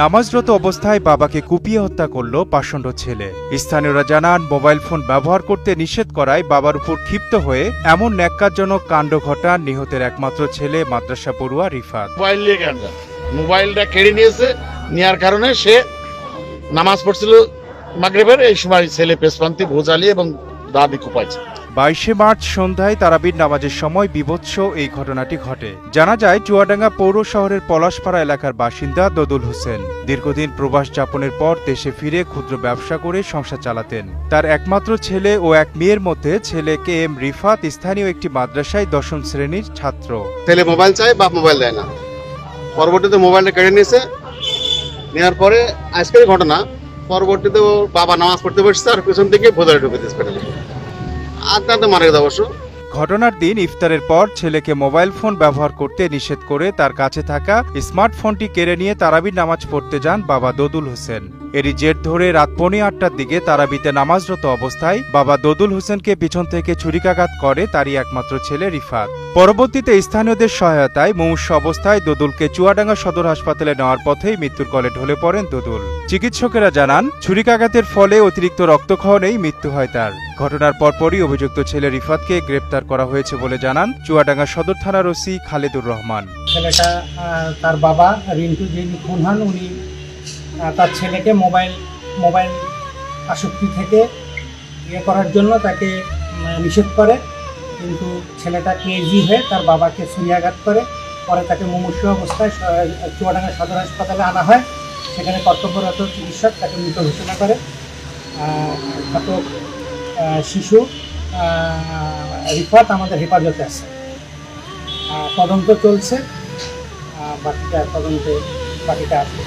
নামাজরত অবস্থায় বাবাকে কুপিয়ে হত্যা করল পাষণ্ড ছেলে। স্থানীয়রা জানান, মোবাইল ফোন ব্যবহার করতে নিষেধ করায় বাবার উপর ক্ষিপ্ত হয়ে এমন ন্যাক্কারজনক কাণ্ড ঘটান নিহতের একমাত্র ছেলে মাদ্রাসা পড়ুয়া রিফাত। মোবাইলটা কেড়ে নিয়েছে, নেওয়ার কারণে সে নামাজ পড়ছিল মাগরেবের, এই সময় ছেলে পেশপান্তি ভোজালি এবং দাদি কুপাইছে। বাইশে মার্চ সন্ধ্যায় তারাবির নামাজের সময় বিভৎস এই ঘটনাটি ঘটে। জানা যায়, চুয়াডাঙ্গা পৌর শহরের পলাশপাড়া এলাকার বাসিন্দা দদুল হোসেন দীর্ঘদিন প্রবাস যাপনের পর দেশে ফিরে ক্ষুদ্র ব্যবসা করে সংসার চালাতেন। তার একমাত্র ছেলে ও এক মেয়ের মধ্যে ছেলে কে এম রিফাত স্থানীয় একটি মাদ্রাসায় দশম শ্রেণির ছাত্র। ছেলে মোবাইল চায়, বাপ মোবাইল দেয় না। পরবর্তীতে মোবাইলটা কেড়ে নিয়েছে। নেওয়ার পরে আজকের ঘটনা, পরবর্তীতে বাবা নামাজ পড়তে বসছে আর পিছন থেকে ভোদারে ঢুকে পেটে। মারা গেছে অবশ্য। ঘটনার দিন ইফতারের পর ছেলেকে মোবাইল ফোন ব্যবহার করতে নিষেধ করে তার কাছে থাকা স্মার্টফোনটি কেড়ে নিয়ে তারাবির নামাজ পড়তে যান বাবা দদুল হোসেন। এরই জের ধরে রাত পৌনে আটটার দিকে তারাবিতে নামাজরত অবস্থায় বাবা দদুল হোসেনকে পিছন থেকে ছুরিকাঘাত করে তারই একমাত্র ছেলে রিফাত। পরবর্তীতে স্থানীয়দের সহায়তায় মুমূর্ষ অবস্থায় দদুলকে চুয়াডাঙ্গা সদর হাসপাতালে নেওয়ার পথেই মৃত্যুর কলে ঢলে পড়েন দদুল। চিকিৎসকেরা জানান, ছুরিকাঘাতের ফলে অতিরিক্ত রক্তক্ষরণেই মৃত্যু হয় তার। ঘটনার পরপরই অভিযুক্ত ছেলে রিফাতকে গ্রেপ্তার করা হয়েছে বলে জানান চুয়াডাঙ্গা সদর থানার ওসি খালেদুর রহমান। ছেলেটা তার বাবা, রিন্টু যিনি খুন হন উনি তার ছেলেকে মোবাইল মোবাইল আসক্তি থেকে ইয়ে করার জন্য তাকে নিষেধ করে। কিন্তু ছেলেটা কেজি হয়ে তার বাবাকে ছুরিয়াঘাত করে। পরে তাকে মুমূর্ষ অবস্থায় চুয়াডাঙ্গা সদর হাসপাতালে আনা হয়। সেখানে কর্তব্যরত চিকিৎসক তাকে মৃত ঘোষণা করে। ঘাতক শিশু রিফাত আমাদের হেফাজতে আছে। তদন্ত চলছে। বাকিটা তদন্তে বাকিটা আছে।